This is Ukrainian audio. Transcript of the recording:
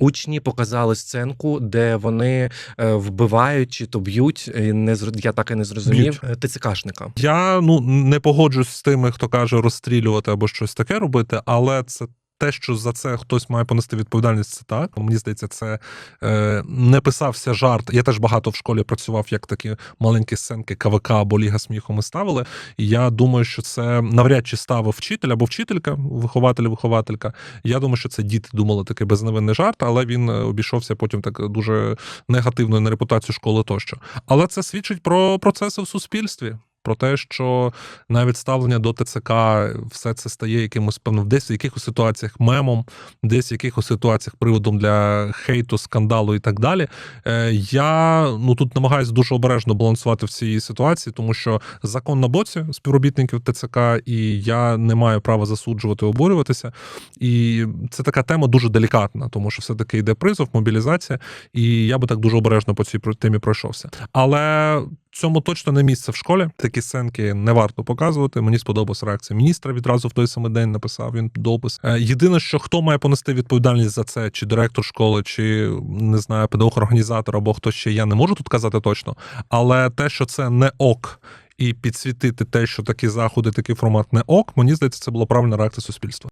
Учні показали сценку, де вони е, вбивають чи то б'ють. е, Не зр- я так і не зрозумів. е, ТЦКшника. Я ну не погоджусь з тими, хто каже розстрілювати або щось таке робити, але це. Те, що за це хтось має понести відповідальність, це так. Мені здається, це е, не писався жарт. Я теж багато в школі працював, як такі маленькі сценки КВК або Ліга сміху ми ставили. І я думаю, що це навряд чи ставив вчитель або вчителька, вихователь, вихователька. Я думаю, що це діти думали такий безневинний жарт, але він е, обійшовся потім так дуже негативною на репутацію школи тощо. Але це свідчить про процеси в суспільстві. Про те, що навіть ставлення до ТЦК все це стає якимось певно, десь в якихось ситуаціях мемом, десь в якихось ситуаціях приводом для хейту, скандалу і так далі. Е, Я ну тут намагаюся дуже обережно балансувати в цій ситуації, тому що закон на боці співробітників ТЦК, і я не маю права засуджувати, обурюватися. І це така тема дуже делікатна, тому що все-таки йде призов, мобілізація, і я би так дуже обережно по цій темі пройшовся. Але цьому точно не місце в школі. Такі сценки не варто показувати. Мені сподобалася реакція міністра. Відразу в той самий день написав він допис. Е, Єдине, що хто має понести відповідальність за це, чи директор школи, чи не знаю, педагог-організатор або хто ще я не можу тут казати точно. Але те, що це не ок. І підсвітити те, що такі заходи, такий формат не ок, мені здається, це була правильна реакція суспільства.